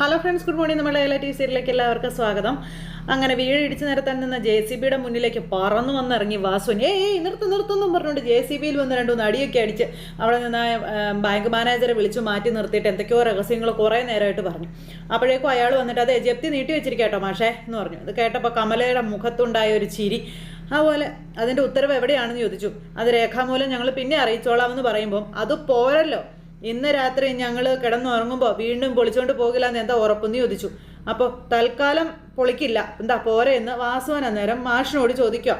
Hello friends good morning നമ്മുടെ എല്ലാ T സീരിയലിലേക്ക് എല്ലാവർക്കും സ്വാഗതം. അങ്ങനെ വീട് ഇടിച്ചു നിരത്താൻ നിന്ന ജെ സി ബിയുടെ മുന്നിലേക്ക് പറന്നു വന്നിറങ്ങി വാസുവിന് ഏയ് നിർത്തു നിർത്ത് നിർത്തുന്നും പറഞ്ഞുകൊണ്ട് ജെ സി ബിയിൽ വന്ന് രണ്ടു മൂന്ന് അടിയൊക്കെ അടിച്ച് അവിടെ നിന്ന് ബാങ്ക് മാനേജറെ വിളിച്ചു മാറ്റി നിർത്തിയിട്ട് എന്തൊക്കെയോ രഹസ്യങ്ങൾ കുറേ നേരമായിട്ട് പറഞ്ഞു. അപ്പോഴേക്കും അയാൾ വന്നിട്ട് അതെ ജപ്തി നീട്ടി വെച്ചിരിക്കട്ടോ മാഷേ എന്ന് പറഞ്ഞു. അത് കേട്ടപ്പോൾ കമലയുടെ മുഖത്തുണ്ടായ ഒരു ചിരി. അതുപോലെ അതിന്റെ ഉത്തരവ് എവിടെയാണെന്ന് ചോദിച്ചു. അത് രേഖാമൂലം ഞങ്ങൾ പിന്നെ അറിയിച്ചോളാമെന്ന് പറയുമ്പോൾ അത് പോരല്ലോ. ഇന്ന് രാത്രി ഞങ്ങൾ കിടന്നുറങ്ങുമ്പോൾ വീണ്ടും പൊളിച്ചുകൊണ്ട് പോകില്ല എന്ന് എന്താ ഉറപ്പെന്ന് ചോദിച്ചു. അപ്പോൾ തൽക്കാലം പൊളിക്കില്ല. എന്താ പോരെ എന്ന് വാസുവൻ അന്നേരം മാഷിനോട് ചോദിക്കുക.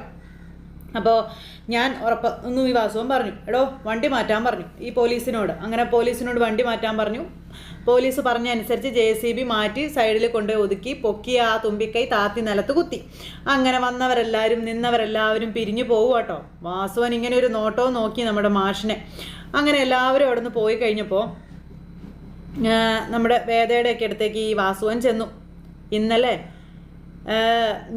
അപ്പോൾ ഞാൻ ഉറപ്പ് ഒന്നും ഈ വാസുവൻ പറഞ്ഞു. എടോ വണ്ടി മാറ്റാൻ പറഞ്ഞു. ഈ പോലീസിനോട്. അങ്ങനെ പോലീസിനോട് വണ്ടി മാറ്റാൻ പറഞ്ഞു. പോലീസ് പറഞ്ഞ അനുസരിച്ച് ജെ സി ബി മാറ്റി സൈഡിൽ കൊണ്ടുപോയി ഒതുക്കി പൊക്കി ആ തുമ്പിക്കൈ താത്തി നിലത്ത് കുത്തി. അങ്ങനെ വന്നവരെല്ലാവരും നിന്നവരെല്ലാവരും പിരിഞ്ഞു കേട്ടോ വാസുവൻ ഇങ്ങനെ ഒരു നോട്ടവും നോക്കി നമ്മുടെ മാഷിനെ. അങ്ങനെ എല്ലാവരും അവിടെ നിന്ന് പോയി കഴിഞ്ഞപ്പോൾ നമ്മുടെ വേദയുടെയൊക്കെ അടുത്തേക്ക് ഈ വാസുവൻ ചെന്നു. ഇന്നലെ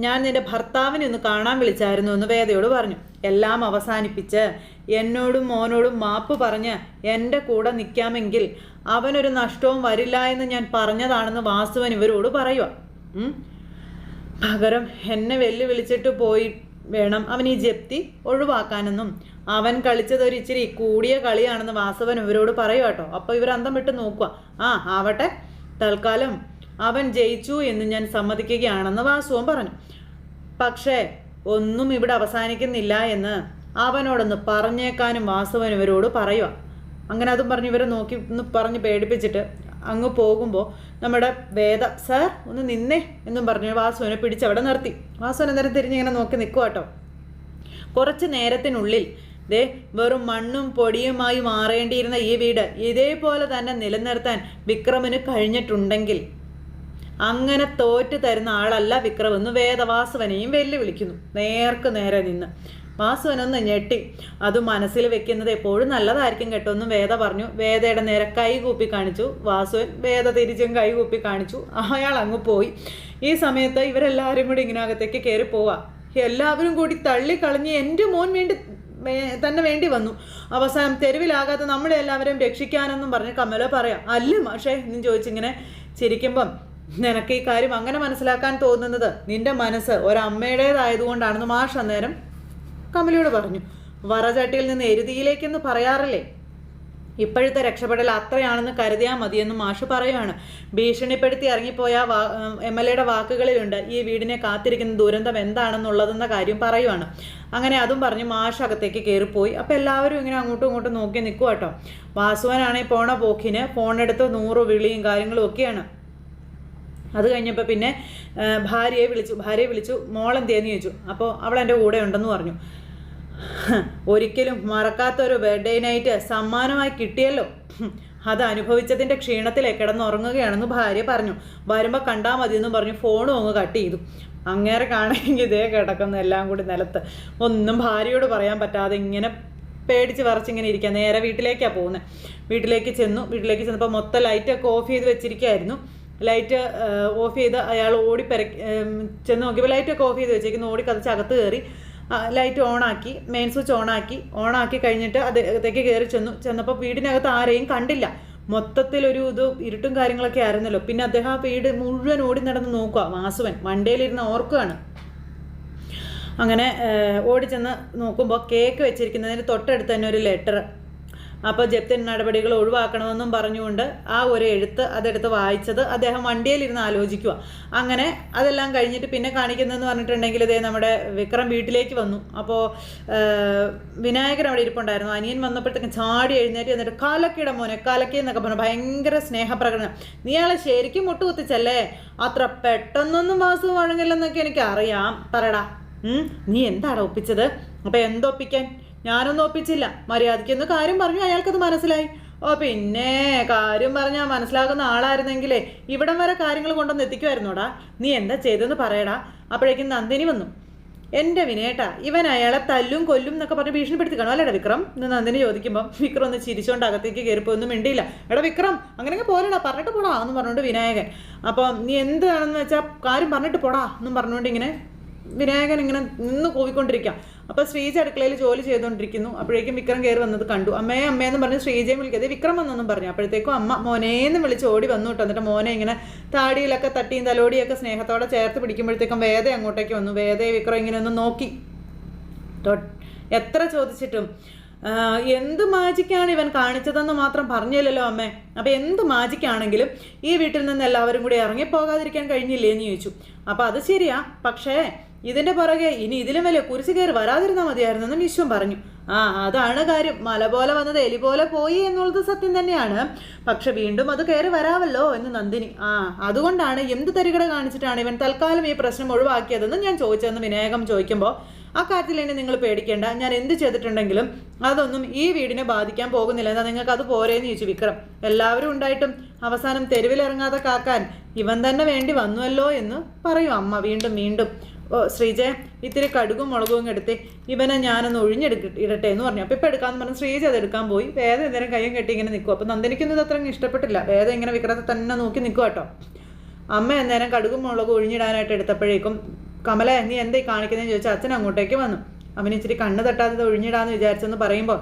ഞാൻ നിന്റെ ഭർത്താവിനെ ഒന്ന് കാണാൻ വിളിച്ചായിരുന്നു എന്ന് വേദയോട് പറഞ്ഞു. എല്ലാം അവസാനിപ്പിച്ച് എന്നോടും മോനോടും മാപ്പ് പറഞ്ഞ് എന്റെ കൂടെ നിൽക്കാമെങ്കിൽ അവനൊരു നഷ്ടവും വരില്ല എന്ന് ഞാൻ പറഞ്ഞതാണെന്ന് വാസുവൻ ഇവരോട് പറയുക. പകരം എന്നെ വെല്ലുവിളിച്ചിട്ട് പോയി വേണം അവൻ ഈ ജപ്തി ഒഴിവാക്കാനെന്നും. അവൻ കളിച്ചത് ഒരു ഇച്ചിരി കൂടിയ കളിയാണെന്ന് വാസവൻ ഇവരോട് പറയുക കേട്ടോ. അപ്പോൾ ഇവർ അന്തം വിട്ട് നോക്കുക ആ ആവട്ടെ. തൽക്കാലം അവൻ ജയിച്ചു എന്ന് ഞാൻ സമ്മതിക്കുകയാണെന്ന് വാസുവൻ പറഞ്ഞു. പക്ഷേ ഒന്നും ഇവിടെ അവസാനിക്കുന്നില്ല എന്ന് അവനോടൊന്ന് പറഞ്ഞേക്കാനും വാസുവൻ ഇവരോട് പറയുക അങ്ങനെ അതും പറഞ്ഞ് ഇവരെ നോക്കി ഒന്ന് പറഞ്ഞ് പേടിപ്പിച്ചിട്ട് അങ്ങ് പോകുമ്പോൾ നമ്മുടെ വേദ സാർ ഒന്ന് നിന്നേ എന്നും പറഞ്ഞ്. വാസുവിനെ പിടിച്ചവിടെ നിർത്തി. വാസുവിനെ അന്നേരം തിരിഞ്ഞിങ്ങനെ നോക്കി നിൽക്കുക കേട്ടോ. കുറച്ച് നേരത്തിനുള്ളിൽ ദേ വെറും മണ്ണും പൊടിയുമായി മാറേണ്ടിയിരുന്ന ഈ വീട് ഇതേപോലെ തന്നെ നിലനിർത്താൻ വിക്രമിന് കഴിഞ്ഞിട്ടുണ്ടെങ്കിൽ അങ്ങനെ തോറ്റു തരുന്ന ആളല്ല വിക്രമെന്ന് വേദവാസവനെയും വെല്ലുവിളിക്കുന്നു. നേർക്ക് നേരെ നിന്ന്. വാസുവനൊന്ന് ഞെട്ടി. അത് മനസ്സിൽ വെക്കുന്നത് എപ്പോഴും നല്ലതായിരിക്കും കേട്ടോ എന്ന് വേദ പറഞ്ഞു. വേദയുടെ നേരെ കൈ കൂപ്പി കാണിച്ചു. വാസുവൻ വേദ തിരിച്ചും കൈ കൂപ്പി കാണിച്ചു. അയാൾ അങ്ങ് പോയി. ഈ സമയത്ത് ഇവരെല്ലാവരും കൂടി ഇങ്ങനെ അകത്തേക്ക് കയറി പോവാ. എല്ലാവരും കൂടി തള്ളിക്കളഞ്ഞ് എന്റെ മോൻ വേണ്ടി തന്നെ വേണ്ടി വന്നു. അവസാനം തെരുവിലാകാത്ത നമ്മളെ എല്ലാവരും രക്ഷിക്കാനെന്നും പറഞ്ഞ് കമല പറയാം അല്ല പക്ഷേ എന്നും ചോദിച്ചിങ്ങനെ ചിരിക്കുമ്പം നിനക്ക് ഈ കാര്യം അങ്ങനെ മനസ്സിലാക്കാൻ തോന്നുന്നത് നിന്റെ മനസ്സ് ഒരമ്മയുടേതായതുകൊണ്ടാണെന്ന് മാഷ് അന്നേരം കമലയോട് പറഞ്ഞു വറചട്ടിയിൽ നിന്ന് എരുതിയിലേക്കെന്ന് പറയാറില്ലേ? ഇപ്പോഴത്തെ രക്ഷപ്പെടൽ അത്രയാണെന്ന് കരുതിയാൽ മതിയെന്ന് മാഷ് പറയുകയാണ് ഭീഷണിപ്പെടുത്തി ഇറങ്ങിപ്പോയ വാ എം എൽ എയുടെ വാക്കുകളിലുണ്ട് ഈ വീടിനെ കാത്തിരിക്കുന്ന ദുരന്തം എന്താണെന്നുള്ളതെന്ന കാര്യം പറയുവാണ്. അങ്ങനെ അതും പറഞ്ഞ് മാഷ് അകത്തേക്ക് കയറിപ്പോയി. അപ്പോൾ എല്ലാവരും ഇങ്ങനെ അങ്ങോട്ടും ഇങ്ങോട്ടും നോക്കി നിൽക്കുക കേട്ടോ. വാസുവനാണെങ്കിൽ പോണ പോക്കിന് ഫോണെടുത്ത് നൂറ് വിളിയും കാര്യങ്ങളും ഒക്കെയാണ്. അത് കഴിഞ്ഞപ്പോൾ പിന്നെ ഭാര്യയെ വിളിച്ചു ഭാര്യയെ വിളിച്ചു മോളെന്തിയെന്ന് ചോദിച്ചു? അപ്പോൾ അവൾ എന്റെ കൂടെ ഉണ്ടെന്ന് പറഞ്ഞു. ഒരിക്കലും മറക്കാത്തൊരു ബർത്ത്ഡേ നൈറ്റ് സമ്മാനമായി കിട്ടിയല്ലോ. അത് അനുഭവിച്ചതിന്റെ ക്ഷീണത്തിലെ കിടന്നുറങ്ങുകയാണെന്ന് ഭാര്യ പറഞ്ഞു. വരുമ്പോൾ കണ്ടാൽ എന്നും പറഞ്ഞു ഫോണും അങ്ങ് കട്ട് ചെയ്തു. അങ്ങേരെ കാണണമെങ്കിൽ ഇതേ കിടക്കുന്നു എല്ലാം കൂടി നിലത്ത്. ഒന്നും ഭാര്യയോട് പറയാൻ പറ്റാതെ ഇങ്ങനെ പേടിച്ച് വറച്ചിങ്ങനെ ഇരിക്കുക നേരെ വീട്ടിലേക്കാണ് പോകുന്നത് വീട്ടിലേക്ക് ചെന്നു. വീട്ടിലേക്ക് ചെന്നപ്പോൾ മൊത്തം ലൈറ്റൊക്കെ ഓഫ് ചെയ്ത് വെച്ചിരിക്കുകയായിരുന്നു ലൈറ്റ് ഓഫ് ചെയ്ത് അയാൾ ഓടി പെര ചെന്ന് നോക്കിയപ്പോൾ ലൈറ്റൊക്കെ ഓഫ് ചെയ്ത് വെച്ചേക്കുന്നു. ഓടി കഥച്ച് അകത്ത് കയറി. ലൈറ്റ് ഓണാക്കി മെയിൻ സ്വിച്ച് ഓണാക്കി ഓണാക്കി കഴിഞ്ഞിട്ട് അദ്ദേഹത്തേക്ക് കയറി ചെന്നു. ചെന്നപ്പോൾ വീടിനകത്ത് ആരെയും കണ്ടില്ല. മൊത്തത്തിലൊരു ഇത് ഇരുട്ടും കാര്യങ്ങളൊക്കെ ആയിരുന്നല്ലോ. പിന്നെ അദ്ദേഹം ആ വീട് മുഴുവൻ ഓടി നടന്ന് നോക്കുക. വാസുവൻ വണ്ടിയിലിരുന്ന് ഓർക്കുകയാണ്. അങ്ങനെ ഓടി ഓടിച്ചെന്ന് നോക്കുമ്പോൾ കേക്ക് വെച്ചിരിക്കുന്നതിന് തൊട്ടടുത്ത് തന്നെ ഒരു ലെറ്റർ അപ്പോൾ ജപ്തി നടപടികൾ ഒഴിവാക്കണമെന്നും പറഞ്ഞുകൊണ്ട് ആ ഒരു എഴുത്ത് അതെടുത്ത് വായിച്ചത് അദ്ദേഹം വണ്ടിയിലിരുന്ന് ആലോചിക്കുക അങ്ങനെ അതെല്ലാം കഴിഞ്ഞിട്ട് പിന്നെ കാണിക്കുന്നതെന്ന് പറഞ്ഞിട്ടുണ്ടെങ്കിൽ ഇതേ നമ്മുടെ വിക്രം വീട്ടിലേക്ക് വന്നു. അപ്പോൾ വിനായകൻ അവിടെ ഇരിപ്പുണ്ടായിരുന്നു. അനിയൻ വന്നപ്പോഴത്തേക്കും ചാടി എഴുന്നേറ്റ് എന്നിട്ട് കാലക്കിട മോനെ കാലക്കി എന്നൊക്കെ പറഞ്ഞു ഭയങ്കര സ്നേഹപ്രകടനം. നീയാളെ ശരിക്കും മുട്ടുകുത്തിച്ചല്ലേ? അത്ര പെട്ടെന്നൊന്നും വാസു വഴങ്ങില്ലെന്നൊക്കെ എനിക്ക് അറിയാം പറടാ നീ എന്താണ് ഒപ്പിച്ചത്? അപ്പൊ എന്തൊപ്പിക്കാൻ ഞാനൊന്നും ഒപ്പിച്ചില്ല. മര്യാദയ്ക്കൊന്ന് കാര്യം പറഞ്ഞു അയാൾക്കത് മനസ്സിലായി. ഓ പിന്നെ കാര്യം പറഞ്ഞാൽ മനസ്സിലാകുന്ന ആളായിരുന്നെങ്കിലേ ഇവിടം വരെ കാര്യങ്ങൾ കൊണ്ടൊന്ന് എത്തിക്കുമായിരുന്നോടാ. നീ എന്താ ചെയ്തെന്ന് പറയടാ. അപ്പോഴേക്കും നന്ദിനി വന്നു. എന്റെ വിനേട്ടാ ഇവൻ അയാളെ തല്ലും കൊല്ലും എന്നൊക്കെ പറഞ്ഞ് ഭീഷണിപ്പെടുത്തിക്കണോ അല്ലേ അല്ലേടാ വിക്രം? എന്ന് നന്ദിനി ചോദിക്കുമ്പോൾ വിക്രം ഒന്ന് ചിരിച്ചുകൊണ്ട് അകത്തേക്ക് കയറിപ്പോയൊന്നും മിണ്ടിയില്ല. എടാ വിക്രം അങ്ങനെയൊക്കെ പോരടാ പറഞ്ഞിട്ട് പോടാ എന്ന് പറഞ്ഞുകൊണ്ട് വിനായകൻ. അപ്പോൾ നീ എന്താണെന്ന് വെച്ചാൽ കാര്യം പറഞ്ഞിട്ട് പോടാ എന്നും പറഞ്ഞുകൊണ്ട് ഇങ്ങനെ വിനായകൻ ഇങ്ങനെ നിന്ന് കൂവിക്കൊണ്ടിരിക്കാം. അപ്പോൾ ശ്രീജ അടുക്കളയിൽ ജോലി ചെയ്തുകൊണ്ടിരിക്കുന്നു അപ്പോഴേക്കും വിക്രം കയറി വന്നത് കണ്ടു. അമ്മയെ അമ്മയെന്ന് പറഞ്ഞ് ശ്രീജയും വിളിക്കാതെ വിക്രം വന്നെന്നും പറഞ്ഞു. അപ്പോഴത്തേക്കും അമ്മ മോനേന്ന് വിളിച്ച് ഓടി വന്നു കേട്ടോ. എന്നിട്ട് മോനെ ഇങ്ങനെ താടിയിലൊക്കെ തട്ടിയും തലോടിയൊക്കെ സ്നേഹത്തോടെ ചേർത്ത് പിടിക്കുമ്പോഴത്തേക്കും വേദ അങ്ങോട്ടേക്ക് വന്നു. വേദയെ വിക്രം ഇങ്ങനെ ഒന്ന് നോക്കി. എത്ര ചോദിച്ചിട്ടും എന്ത് മാജിക്കാണ് ഇവൻ കാണിച്ചതെന്ന് മാത്രം പറഞ്ഞില്ലല്ലോ അമ്മേ. അപ്പോൾ എന്ത് മാജിക്കാണെങ്കിലും ഈ വീട്ടിൽ നിന്ന് എല്ലാവരും കൂടി ഇറങ്ങി പോകാതിരിക്കാൻ കഴിഞ്ഞില്ലേ? എന്ന് ചോദിച്ചു. അപ്പോൾ അത് ശരിയാ. പക്ഷേ ഇതിന്റെ പുറകെ ഇനി ഇതിലും വലിയ കുരിശ് കയറി വരാതിരുന്നാൽ മതിയായിരുന്നെന്ന് വിശ്വം പറഞ്ഞു. ആ അതാണ് കാര്യം. മല പോലെ വന്നത് എലി പോലെ പോയി എന്നുള്ളത് സത്യം തന്നെയാണ്. പക്ഷെ വീണ്ടും അത് കയറി വരാമല്ലോ എന്ന് നന്ദിനി. ആ അതുകൊണ്ടാണ് എന്ത് തരികട കാണിച്ചിട്ടാണ് ഇവൻ തൽക്കാലം ഈ പ്രശ്നം ഒഴിവാക്കിയതെന്ന് ഞാൻ ചോദിച്ചതെന്ന് വിനായകം ചോദിക്കുമ്പോൾ ആ കാര്യത്തിൽ ഇനി നിങ്ങൾ പേടിക്കേണ്ട. ഞാൻ എന്ത് ചെയ്തിട്ടുണ്ടെങ്കിലും അതൊന്നും ഈ വീടിനെ ബാധിക്കാൻ പോകുന്നില്ല. എന്നാൽ നിങ്ങൾക്ക് അത് പോരേന്ന് ചോദിച്ചു വിക്രം. എല്ലാവരും ഉണ്ടായിട്ടും അവസാനം തെരുവിലിറങ്ങാതെ കാക്കാൻ ഇവൻ തന്നെ വേണ്ടി വന്നുവല്ലോ എന്ന് പറയും അമ്മ വീണ്ടും വീണ്ടും. ഓ ശ്രീജയ ഇത്തിരി കടുകും മുളകും എടുത്ത് ഇവനെ ഞാനൊന്ന് ഒഴിഞ്ഞെടുക്ക ഇടട്ടെ എന്ന് പറഞ്ഞു. അപ്പോൾ ഇപ്പം എടുക്കാമെന്ന് പറഞ്ഞു. ശ്രീജ അത് എടുക്കാൻ പോയി. വേദ നേരം കയ്യും കെട്ടി ഇങ്ങനെ നിൽക്കും. അപ്പോൾ നന്ദിനിക്കുന്നത് അത്ര ഇഷ്ടപ്പെട്ടില്ല. വേദ ഇങ്ങനെ വിക്രത്തെ തന്നെ നോക്കി നിൽക്കുക കേട്ടോ. അമ്മ എന്നേരം കടുകും മുളകും ഒഴിഞ്ഞിടാനായിട്ട് എടുത്തപ്പോഴേക്കും കമല നീ എന്താ കാണിക്കുന്നതെന്ന് ചോദിച്ചാൽ അച്ഛൻ അങ്ങോട്ടേക്ക് വന്നു. അവന് ഇച്ചിരി കണ്ണ് തട്ടാതെ ഒഴിഞ്ഞിടാന്ന് വിചാരിച്ചെന്ന് പറയുമ്പോൾ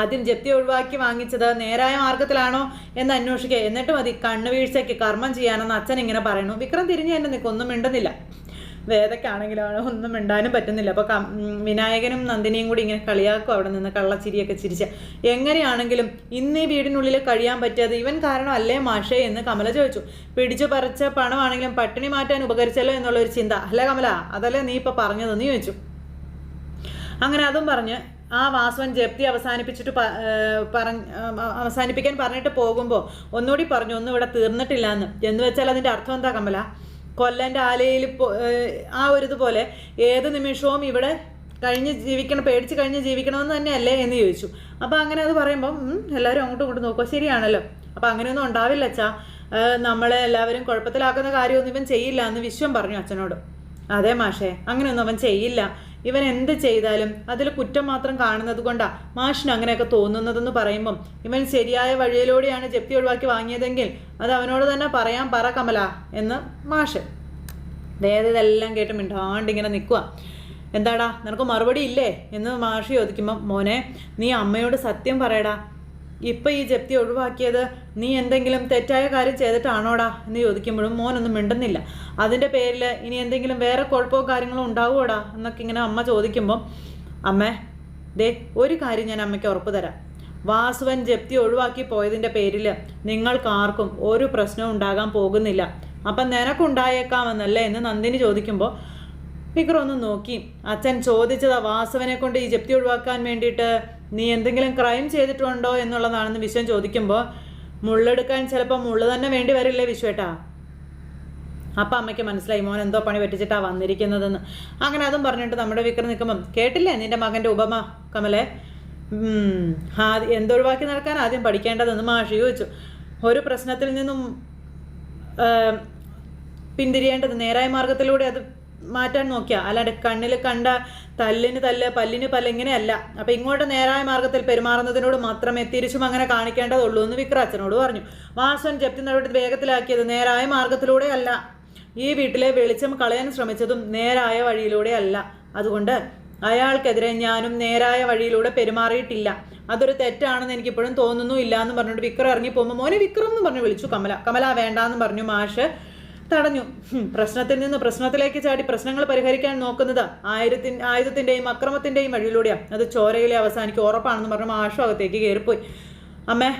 ആദ്യം ജപ്തി ഒഴിവാക്കി വാങ്ങിച്ചത് നേരായ മാർഗത്തിലാണോ എന്ന് അന്വേഷിക്കുക എന്നിട്ട് മതി കണ്ണു വീഴ്ചയ്ക്ക് കർമ്മം ചെയ്യാനെന്ന് അച്ഛൻ ഇങ്ങനെ പറയുന്നു. വിക്രം തിരിഞ്ഞു തന്നെ നിൽക്കൊന്നും മിണ്ടുന്നില്ല. വേദക്കാണെങ്കിലാണ് ഒന്നും മിണ്ടാനും പറ്റുന്നില്ല. അപ്പോൾ വിനായകനും നന്ദിനിയും കൂടി ഇങ്ങനെ കളിയാക്കും അവിടെ നിന്ന് കള്ളച്ചിരിയൊക്കെ ചിരിച്ച്. എങ്ങനെയാണെങ്കിലും ഇന്ന് ഈ വീടിനുള്ളിൽ കഴിയാൻ പറ്റാതെ ഇവൻ കാരണം അല്ലേ മാഷേ എന്ന് കമല ചോദിച്ചു. പിടിച്ചു പറിച്ച പണമാണെങ്കിലും പട്ടിണി മാറ്റാൻ ഉപകരിച്ചല്ലോ എന്നുള്ളൊരു ചിന്ത. അല്ലേ കമല? അതല്ലേ നീ ഇപ്പോൾ പറഞ്ഞതെന്ന് ചോദിച്ചു. അങ്ങനെ അതും പറഞ്ഞ് ആ വാസവൻ ജപ്തി അവസാനിപ്പിച്ചിട്ട് പറ പറഞ്ഞ് അവസാനിപ്പിക്കാൻ പറഞ്ഞിട്ട് പോകുമ്പോൾ ഒന്നുകൂടി പറഞ്ഞു ഒന്നും ഇവിടെ തീർന്നിട്ടില്ല എന്ന് എന്ന് വെച്ചാൽ അതിന്റെ അർത്ഥം എന്താ കമല? കൊല്ലന്റെ ആലയിൽ ആ ഒരു ഇതുപോലെ ഏത് നിമിഷവും ഇവിടെ കഴിഞ്ഞ് ജീവിക്കണം പേടിച്ച് കഴിഞ്ഞ് ജീവിക്കണമെന്ന് തന്നെയല്ലേ എന്ന് ചോദിച്ചു. അപ്പോൾ അങ്ങനെ അത് പറയുമ്പോൾ എല്ലാവരും അങ്ങോട്ടും ഇങ്ങോട്ടും നോക്കുക ശരിയാണല്ലോ. അപ്പോൾ അങ്ങനെയൊന്നും ഉണ്ടാവില്ല അച്ഛാ. നമ്മളെ എല്ലാവരും കുഴപ്പത്തിലാക്കുന്ന കാര്യമൊന്നും ഇവൻ ചെയ്യില്ല എന്ന് വിശ്വം പറഞ്ഞു അച്ഛനോട്. അതെ മാഷേ അങ്ങനെയൊന്നും അവൻ ചെയ്യില്ല. ഇവൻ എന്ത് ചെയ്താലും അതിൽ കുറ്റം മാത്രം കാണുന്നത് കൊണ്ടാ മാഷിന് അങ്ങനെയൊക്കെ തോന്നുന്നതെന്ന് പറയുമ്പം ഇവൻ ശരിയായ വഴിയിലൂടെയാണ് ജപ്തി ഒഴിവാക്കി വാങ്ങിയതെങ്കിൽ അത് അവനോട് തന്നെ പറയാൻ പറ കമല എന്ന് മാഷ്. വേദ ഇതെല്ലാം കേട്ട് മിണ്ടാണ്ട് ഇങ്ങനെ നിൽക്കുക എന്താടാ നിനക്ക് മറുപടി ഇല്ലേ? എന്ന് മാഷ് ചോദിക്കുമ്പം മോനെ നീ അമ്മയോട് സത്യം പറയടാ. ഇപ്പം ഈ ജപ്തി ഒഴിവാക്കിയത് നീ എന്തെങ്കിലും തെറ്റായ കാര്യം ചെയ്തിട്ടാണോടാ എന്ന് ചോദിക്കുമ്പോഴും മോനൊന്നും മിണ്ടുന്നില്ല. അതിന്റെ പേരിൽ ഇനി എന്തെങ്കിലും വേറെ കുഴപ്പമോ കാര്യങ്ങളോ ഉണ്ടാവുമോടാ എന്നൊക്കെ ഇങ്ങനെ അമ്മ ചോദിക്കുമ്പം അമ്മേ ദേ ഒരു കാര്യം ഞാൻ അമ്മയ്ക്ക് ഉറപ്പ് തരാം. വാസുവൻ ജപ്തി ഒഴിവാക്കി പോയതിന്റെ പേരിൽ നിങ്ങൾക്കാർക്കും ഒരു പ്രശ്നവും ഉണ്ടാകാൻ പോകുന്നില്ല. അപ്പം നിനക്കുണ്ടായേക്കാമെന്നല്ലേ? എന്ന് നന്ദിനി ചോദിക്കുമ്പോൾ വിക്രം ഒന്ന് നോക്കി. അച്ഛൻ ചോദിച്ചതാ വാസവനെ കൊണ്ട് ഈ ജപ്തി ഒഴിവാക്കാൻ വേണ്ടിയിട്ട് നീ എന്തെങ്കിലും ക്രൈം ചെയ്തിട്ടുണ്ടോ എന്നുള്ളതാണെന്ന് വിശ്വം ചോദിക്കുമ്പോൾ മുള്ളെടുക്കാൻ ചിലപ്പോൾ മുള്ളു തന്നെ വേണ്ടി വരില്ലേ വിശ്വേട്ടാ? അപ്പം അമ്മയ്ക്ക് മനസ്സിലായി മോൻ എന്തോ പണി പറ്റിച്ചിട്ടാ വന്നിരിക്കുന്നതെന്ന്. അങ്ങനെ അതും പറഞ്ഞിട്ട് നമ്മുടെ വിക്രം നിൽക്കുമ്പം കേട്ടില്ലേ നിന്റെ മകന്റെ ഉപമ കമലെ? ആദ്യം എന്തൊഴിവാക്കി നടക്കാൻ ആദ്യം പഠിക്കേണ്ടതെന്ന് മാഷി ചോദിച്ചു. ഒരു പ്രശ്നത്തിൽ നിന്നും പിന്തിരിയേണ്ടത് നേരായ മാർഗത്തിലൂടെ അത് മാറ്റാൻ നോക്കിയാൽ അല്ലാണ്ട് കണ്ണിൽ കണ്ട തല്ലിന് തല്ല് പല്ലിന് പല്ല് ഇങ്ങനെയല്ല. അപ്പം ഇങ്ങോട്ട് നേരായ മാർഗത്തിൽ പെരുമാറുന്നതിനോട് മാത്രമേ തിരിച്ചും അങ്ങനെ കാണിക്കേണ്ടതുള്ളൂ എന്ന് വിക്രാച്ചനോട് പറഞ്ഞു. വാസവൻ ജപ്തി നടപടി വേഗത്തിലാക്കിയത് നേരായ മാർഗത്തിലൂടെ അല്ല ഈ വീട്ടിലെ വെളിച്ചം കളയാൻ ശ്രമിച്ചതും നേരായ വഴിയിലൂടെ അല്ല അതുകൊണ്ട് അയാൾക്കെതിരെ ഞാനും നേരായ വഴിയിലൂടെ പെരുമാറിയിട്ടില്ല. അതൊരു തെറ്റാണെന്ന് എനിക്കിപ്പോഴും തോന്നുന്നു ഇല്ല എന്ന് പറഞ്ഞിട്ട് വിക്രം ഇറങ്ങി പോകുമ്പോൾ മോനെ വിക്രം എന്ന് പറഞ്ഞു വിളിച്ചു കമല. കമല വേണ്ടാന്ന് പറഞ്ഞു മാഷ്. തടഞ്ഞു. പ്രശ്നത്തിൽ നിന്ന് പ്രശ്നത്തിലേക്ക് ചാടി പ്രശ്നങ്ങൾ പരിഹരിക്കാൻ നോക്കുന്നത് ആയിരത്തി ആയുധത്തിന്റെയും അക്രമത്തിന്റെയും വഴിയിലൂടെയാണ് അത് ചോരയിലെ അവസാനിക്കും ഉറപ്പാണെന്ന് പറഞ്ഞ് മാഷും അകത്തേക്ക് കയറിപ്പോയി. അമ്മേ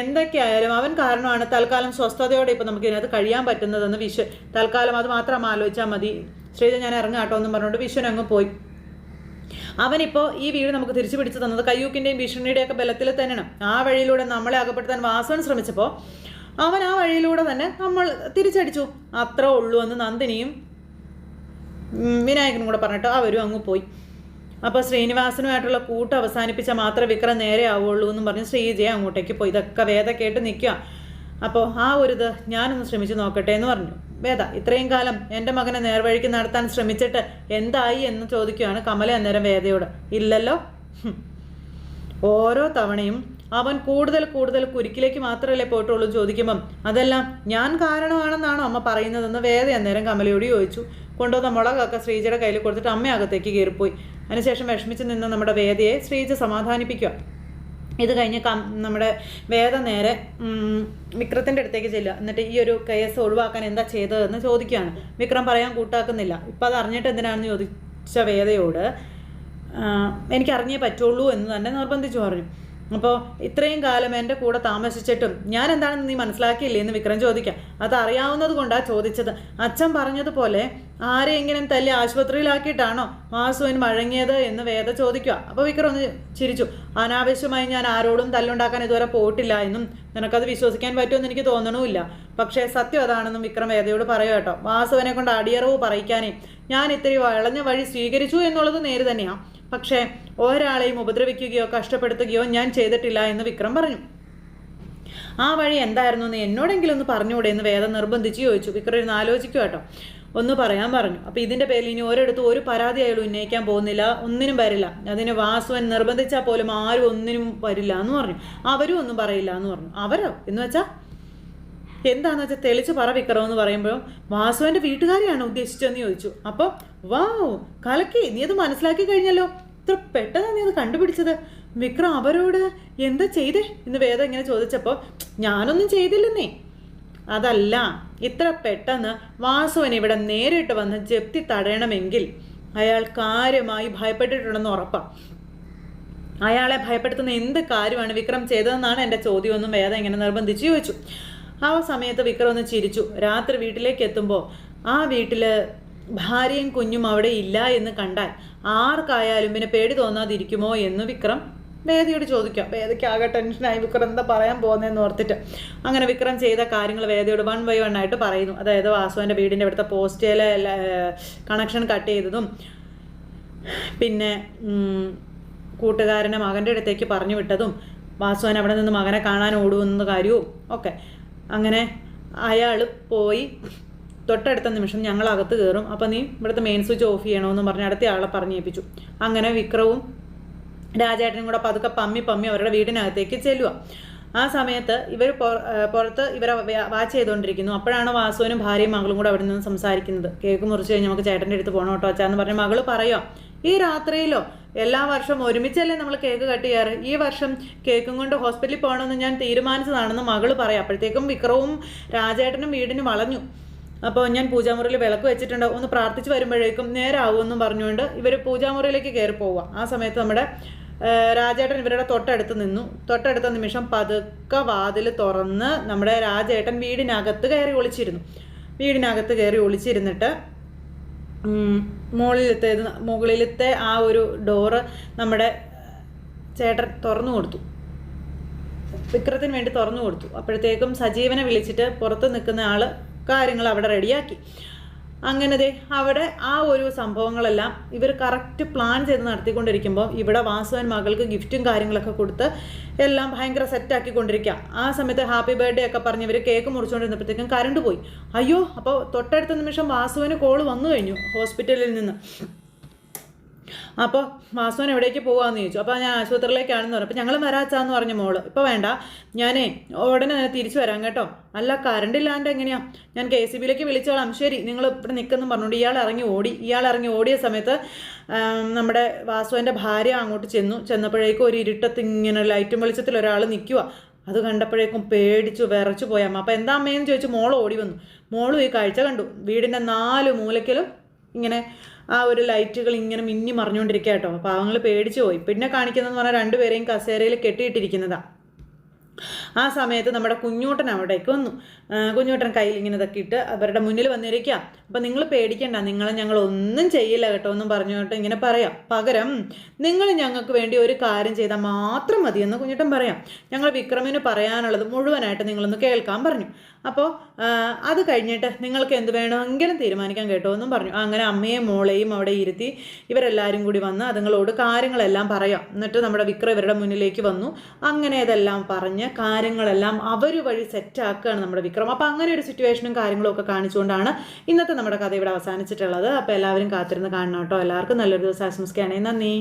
എന്തൊക്കെയായാലും അവൻ കാരണമാണ് തൽക്കാലം സ്വസ്ഥതയോടെ ഇപ്പം നമുക്ക് ഇതിനകത്ത് കഴിയാൻ പറ്റുന്നതെന്ന് വിശ്വ തൽക്കാലം അത് മാത്രം ആലോചിച്ചാൽ മതി. ശ്രീജ ഞാൻ ഇറങ്ങാട്ടോ എന്നും പറഞ്ഞുകൊണ്ട് വിശ്വൻ അങ്ങ് പോയി. അവനിപ്പോൾ ഈ വീട് നമുക്ക് തിരിച്ചു പിടിച്ചു തന്നത് കയ്യൂക്കിന്റെയും ഭീഷണിയുടെയും ഒക്കെ ബലത്തിൽ തന്നെയാണ്. ആ വഴിയിലൂടെ നമ്മളെ അകപ്പെടുത്താൻ വാസവൻ ശ്രമിച്ചപ്പോൾ അവൻ ആ വഴിയിലൂടെ തന്നെ നമ്മൾ തിരിച്ചടിച്ചു. അത്ര ഉള്ളൂ എന്ന് നന്ദിനിയും വിനായകനും കൂടെ പറഞ്ഞിട്ട് അവരും അങ്ങ് പോയി. അപ്പോൾ ശ്രീനിവാസനുമായിട്ടുള്ള കൂട്ട് അവസാനിപ്പിച്ച മാത്രമേ വിക്രം നേരെ ആവുള്ളൂ എന്നും പറഞ്ഞ് ശ്രീജയെ അങ്ങോട്ടേക്ക് പോയി. ഇതൊക്കെ വേദ കേട്ട് നിൽക്കുക അപ്പോൾ ആ ഒരു ഇത് ഞാനൊന്ന് ശ്രമിച്ചു നോക്കട്ടെ എന്ന് പറഞ്ഞു. വേദ ഇത്രയും കാലം എന്റെ മകനെ നേർവഴിക്ക് നടത്താൻ ശ്രമിച്ചിട്ട് എന്തായി എന്ന് ചോദിക്കുകയാണ് കമല അന്നേരം വേദയോട്. ഇല്ലല്ലോ? ഓരോ തവണയും അവൻ കൂടുതൽ കൂടുതൽ കുരുക്കിലേക്ക് മാത്രമല്ലേ പോയിട്ടുള്ളൂ ചോദിക്കുമ്പം. അതെല്ലാം ഞാൻ കാരണമാണെന്നാണോ അമ്മ പറയുന്നതെന്ന് വേദ അന്നേരം കമലയോട് ചോദിച്ചു. കൊണ്ടുവന്ന മുളകൊക്കെ ശ്രീജയുടെ കയ്യിൽ കൊടുത്തിട്ട് അമ്മ അകത്തേക്ക് കയറിപ്പോയി. അതിനുശേഷം വിഷമിച്ച് നിന്ന് നമ്മുടെ വേദയെ ശ്രീജ സമാധാനിപ്പിക്കുക. ഇത് കഴിഞ്ഞ് കം നമ്മുടെ വേദ നേരെ വിക്രത്തിന്റെ അടുത്തേക്ക് ചെല്ലുക. എന്നിട്ട് ഈ ഒരു കേസ് ഒഴിവാക്കാൻ എന്താ ചെയ്തതെന്ന് ചോദിക്കുകയാണ്. വിക്രം പറയാൻ കൂട്ടാക്കുന്നില്ല. ഇപ്പം അത് അറിഞ്ഞിട്ട് എന്തിനാണെന്ന് ചോദിച്ച വേദയോട് എനിക്കറിഞ്ഞേ പറ്റുള്ളൂ എന്ന് തന്നെ നിർബന്ധിച്ചു പറഞ്ഞു. അപ്പോൾ ഇത്രയും കാലം എന്റെ കൂടെ താമസിച്ചിട്ടും ഞാൻ എന്താണെന്ന് നീ മനസ്സിലാക്കിയില്ലേ എന്ന് വിക്രം ചോദിക്കാം. അത് അറിയാവുന്നത് കൊണ്ടാണ് ചോദിച്ചത്. അച്ഛൻ പറഞ്ഞതുപോലെ ആരെയെങ്കിലും തല്ലി ആശുപത്രിയിലാക്കിയിട്ടാണോ മാസുവിൻ മഴങ്ങിയത് എന്ന് വേദ ചോദിക്കുക. അപ്പോൾ വിക്രം ഒന്ന് ചിരിച്ചു. അനാവശ്യമായി ഞാൻ ആരോടും തല്ലുണ്ടാക്കാൻ ഇതുവരെ പോയിട്ടില്ല എന്നും നിനക്കത് വിശ്വസിക്കാൻ പറ്റുമെന്ന് എനിക്ക് തോന്നണമില്ല. പക്ഷേ സത്യം അതാണെന്നും വിക്രം വേദയോട് പറയുക കേട്ടോ. വാസുവിനെ കൊണ്ട് അടിയറവ് പറയിക്കാനേ ഞാൻ ഇത്തിരി വളഞ്ഞ വഴി സ്വീകരിച്ചു എന്നുള്ളത് നേര് തന്നെയാണ് പക്ഷേ ഒരാളെയും ഉപദ്രവിക്കുകയോ കഷ്ടപ്പെടുത്തുകയോ ഞാൻ ചെയ്തിട്ടില്ല എന്ന് വിക്രം പറഞ്ഞു. ആ വഴി എന്തായിരുന്നു എന്ന് എന്നോടെങ്കിലും ഒന്ന് പറഞ്ഞുകൂടെ എന്ന് വേദം നിർബന്ധിച്ച് ചോദിച്ചു. വിക്രം ഇരുന്ന് ആലോചിക്കുക കേട്ടോ. ഒന്ന് പറയാൻ പറഞ്ഞു. അപ്പോൾ ഇതിന്റെ പേരിൽ ഇനി ഒരിടത്തും ഒരു പരാതി അയാൾ ഉന്നയിക്കാൻ പോകുന്നില്ല ഒന്നിനും വരില്ല. അതിന് വാസുവൻ നിർബന്ധിച്ചാൽ പോലും ആരും ഒന്നിനും വരില്ല എന്ന് പറഞ്ഞു. അവരും ഒന്നും പറയില്ല എന്ന് പറഞ്ഞു. അവരോ? എന്ന് വെച്ചാൽ എന്താന്ന് വെച്ചാൽ തെളിച്ച് പറ വിക്രോ എന്ന് പറയുമ്പോൾ വാസുവിന്റെ വീട്ടുകാരെയാണ് ഉദ്ദേശിച്ചതെന്ന് ചോദിച്ചു. അപ്പോൾ വാ കലക്കി നീ അത് മനസ്സിലാക്കി കഴിഞ്ഞല്ലോ. ഇത്ര പെട്ടെന്ന് നീ അത് കണ്ടുപിടിച്ചത്? വിക്രം അവരോട് എന്താ ചെയ്തേ? എന്ന് വേദം ഇങ്ങനെ ചോദിച്ചപ്പോൾ ഞാനൊന്നും ചെയ്തില്ലെന്നേ. അതല്ല ഇത്ര പെട്ടെന്ന് വാസുവൻ ഇവിടെ നേരിട്ട് വന്ന് ജപ്തി തടയണമെങ്കിൽ അയാൾ കാര്യമായി ഭയപ്പെട്ടിട്ടുണ്ടെന്ന് ഉറപ്പാണ് അയാളെ ഭയപ്പെടുത്തുന്ന എന്ത് കാര്യമാണ് വിക്രം ചെയ്തതെന്നാണ് എന്റെ ചോദ്യമൊന്നും വേദ ഇങ്ങനെ നിർബന്ധിച്ച് ചോദിച്ചു. ആ സമയത്ത് വിക്രം ഒന്ന് ചിരിച്ചു. രാത്രി വീട്ടിലേക്ക് എത്തുമ്പോൾ ആ വീട്ടിൽ ഭാര്യയും കുഞ്ഞും അവിടെ ഇല്ല എന്ന് കണ്ടാൽ ആർക്കായാലും പിന്നെ പേടി തോന്നാതിരിക്കുമോ എന്ന് വിക്രം വേദയോട് ചോദിക്കാം. വേദയ്ക്ക് ആകെ ടെൻഷനായി വിക്രം എന്താ പറയാൻ പോകുന്നതെന്ന് ഓർത്തിട്ട് അങ്ങനെ വിക്രം ചെയ്ത കാര്യങ്ങൾ വേദയോട് വൺ ബൈ വൺ ആയിട്ട് പറയുന്നു. അതായത് വാസുവിന്റെ വീടിന്റെ അടുത്ത പോസ്റ്റേലെ കണക്ഷൻ കട്ട് ചെയ്തതും പിന്നെ കൂട്ടുകാരനെ മകന്റെ അടുത്തേക്ക് പറഞ്ഞു വിട്ടതും വാസുവൻ അവിടെ നിന്ന് മകനെ കാണാൻ ഓടുമെന്ന കാര്യവും ഒക്കെ. അങ്ങനെ അയാൾ പോയി. തൊട്ടടുത്ത നിമിഷം ഞങ്ങൾ അകത്ത് കയറും. അപ്പോൾ നീ ഇവിടുത്തെ മെയിൻ സ്വിച്ച് ഓഫ് ചെയ്യണമെന്ന് പറഞ്ഞ് അടുത്ത ആളെ പറഞ്ഞേൽപ്പിച്ചു അങ്ങനെ വിക്രവും രാജേട്ടനും കൂടെ പതുക്കെ പമ്മി പമ്മി അവരുടെ വീടിനകത്തേക്ക് ചെല്ലുക ആ സമയത്ത് ഇവർ പുറത്ത് ഇവരെ വാച്ച് ചെയ്തുകൊണ്ടിരിക്കുന്നു അപ്പോഴാണ് വാസുവിനും ഭാര്യയും മകളും കൂടെ അവിടെ നിന്ന് സംസാരിക്കുന്നത്. കേക്ക് മുറിച്ച് കഴിഞ്ഞ് നമുക്ക് ചേട്ടന്റെ അടുത്ത് പോകണം കേട്ടോ അച്ഛാന്ന് പറഞ്ഞ മകൾ പറയുക ഈ രാത്രിയിലോ എല്ലാ വർഷവും ഒരുമിച്ചല്ലേ നമ്മൾ കേക്ക് കട്ട് ചെയ്യാറ്? ഈ വർഷം കേക്കും കൊണ്ട് ഹോസ്പിറ്റലിൽ പോകണമെന്ന് ഞാൻ തീരുമാനിച്ചതാണെന്ന് മകൾ പറയാം. അപ്പോഴത്തേക്കും വിക്രവും രാജേട്ടനും വീടിന് വളഞ്ഞു. അപ്പോൾ ഞാൻ പൂജാമുറിയിൽ വിളക്ക് വെച്ചിട്ടുണ്ട്. ഒന്ന് പ്രാർത്ഥിച്ച് വരുമ്പോഴേക്കും നേരാവുമെന്നും പറഞ്ഞുകൊണ്ട് ഇവർ പൂജാമുറിയിലേക്ക് കയറി പോവുക ആ സമയത്ത് നമ്മുടെ രാജേട്ടൻ ഇവരുടെ തൊട്ടടുത്ത് നിന്നു. തൊട്ടടുത്ത നിമിഷം പതുക്കെ വാതിൽ തുറന്ന് നമ്മുടെ രാജേട്ടൻ വീടിനകത്ത് കയറി ഒളിച്ചിരുന്നു. വീടിനകത്ത് കയറി ഒളിച്ചിരുന്നിട്ട് മുകളിലത്തെ മുകളിലത്തെ ആ ഒരു ഡോറ് നമ്മുടെ ചേട്ടൻ തുറന്നു കൊടുത്തു. വിക്രത്തിന് വേണ്ടി തുറന്നു കൊടുത്തു. അപ്പോഴത്തേക്കും സജീവനെ വിളിച്ചിട്ട് പുറത്ത് നിൽക്കുന്ന ആൾ കാര്യങ്ങൾ അവിടെ റെഡിയാക്കി. അങ്ങനെ ദേ അവിടെ ആ ഒരു സംഭവങ്ങളെല്ലാം ഇവർ കറക്റ്റ് പ്ലാൻ ചെയ്ത് നടത്തിക്കൊണ്ടിരിക്കുമ്പോൾ ഇവിടെ വാസുവൻ മകൾക്ക് ഗിഫ്റ്റും കാര്യങ്ങളൊക്കെ കൊടുത്ത് എല്ലാം ഭയങ്കര സെറ്റാക്കി കൊണ്ടിരിക്കുക ആ സമയത്ത് ഹാപ്പി ബർത്ത്ഡേ ഒക്കെ പറഞ്ഞ് ഇവർ കേക്ക് മുറിച്ചുകൊണ്ടിരുന്നപ്പോഴത്തേക്കും കറണ്ട് പോയി. അയ്യോ അപ്പോൾ തൊട്ടടുത്ത നിമിഷം വാസുവിന് കോൾ വന്നു കഴിഞ്ഞു ഹോസ്പിറ്റലിൽ നിന്ന്. അപ്പോൾ വാസുവൻ എവിടേക്ക് പോകാമെന്ന് ചോദിച്ചു. അപ്പോൾ ഞാൻ ആശുപത്രിയിലേക്കാണെന്ന് പറഞ്ഞു. അപ്പോൾ ഞങ്ങൾ വരാച്ചാന്ന് പറഞ്ഞു മോൾ. ഇപ്പോൾ വേണ്ട. ഞാനേ ഉടനെ തിരിച്ചു വരാം കേട്ടോ. അല്ല കറണ്ട് ഇല്ലാണ്ട് എങ്ങനെയാ? ഞാൻ കെ സി ബിയിലേക്ക് വിളിച്ചോളാം ശരി നിങ്ങൾ ഇവിടെ നിൽക്കുന്നു പറഞ്ഞുകൊണ്ട് ഇയാൾ ഇറങ്ങി ഓടി. ഇയാൾ ഇറങ്ങി ഓടിയ സമയത്ത് നമ്മുടെ വാസുവിന്റെ ഭാര്യ അങ്ങോട്ട് ചെന്നു. ചെന്നപ്പോഴേക്കും ഒരു ഇരുട്ടത്ത് ഇങ്ങനെ ലൈറ്റും വെളിച്ചത്തിൽ ഒരാൾ നിൽക്കുക അത് കണ്ടപ്പോഴേക്കും പേടിച്ചു വിറച്ചു പോയമ്മ അപ്പോൾ എന്താ അമ്മയെന്ന് ചോദിച്ചു മോൾ ഓടി വന്നു. മോളും ഈ കാഴ്ച കണ്ടു. വീടിന്റെ നാല് മൂലയ്ക്കലും ഇങ്ങനെ ആ ഒരു ലൈറ്റുകൾ ഇങ്ങനെ മിന്നി മറിഞ്ഞുകൊണ്ടിരിക്കുക കേട്ടോ. പാവങ്ങൾ പേടിച്ചു പോയി. പിന്നെ കാണിക്കുന്നതെന്ന് പറഞ്ഞാൽ രണ്ടുപേരെയും കസേരയിൽ കെട്ടിയിട്ടിരിക്കുന്നതാണ് ആ സമയത്ത് നമ്മുടെ കുഞ്ഞൂട്ടൻ അവിടേക്ക് വന്നു. കുഞ്ഞൂട്ടൻ കയ്യിൽ ഇങ്ങനെ ഇതൊക്കെ ഇട്ട് അവരുടെ മുന്നിൽ വന്നിരിക്കുക അപ്പം നിങ്ങൾ പേടിക്കണ്ട നിങ്ങളെ ഞങ്ങൾ ഒന്നും ചെയ്യില്ല കേട്ടോ എന്നും പറഞ്ഞുകൊണ്ട് ഇങ്ങനെ പറയാം. പകരം നിങ്ങൾ ഞങ്ങൾക്ക് വേണ്ടി ഒരു കാര്യം ചെയ്താൽ മാത്രം മതിയെന്ന് കുഞ്ഞൂട്ടൻ പറയാം. ഞങ്ങൾ വിക്രമിന് പറയാനുള്ളത് മുഴുവനായിട്ട് നിങ്ങളൊന്ന് കേൾക്കാൻ പറഞ്ഞു. അപ്പോൾ അത് കഴിഞ്ഞിട്ട് നിങ്ങൾക്ക് എന്ത് വേണമെങ്കിലും തീരുമാനിക്കാൻ കേട്ടോ എന്നും പറഞ്ഞു. അങ്ങനെ അമ്മയെ മോളെയും അവിടെ ഇരുത്തി ഇവരെല്ലാവരും കൂടി വന്ന് അതുങ്ങളോട് കാര്യങ്ങളെല്ലാം പറയാം. എന്നിട്ട് നമ്മുടെ വിക്രം ഇവരുടെ മുന്നിലേക്ക് വന്നു. അങ്ങനെ ഇതെല്ലാം പറഞ്ഞ് കാര്യങ്ങളെല്ലാം അവർ വഴി സെറ്റാക്കുകയാണ് നമ്മുടെ വിക്രം. അപ്പോൾ അങ്ങനെ ഒരു സിറ്റുവേഷനും കാര്യങ്ങളും ഒക്കെ കാണിച്ചുകൊണ്ടാണ് ഇന്നത്തെ നമ്മുടെ കഥ ഇവിടെ അവസാനിച്ചിട്ടുള്ളത്. അപ്പോൾ എല്ലാവരും കാത്തിരുന്ന് കാണണം കേട്ടോ. എല്ലാവർക്കും നല്ലൊരു ദിവസം ആശംസിക്കുകയാണെങ്കിൽ നന്ദി.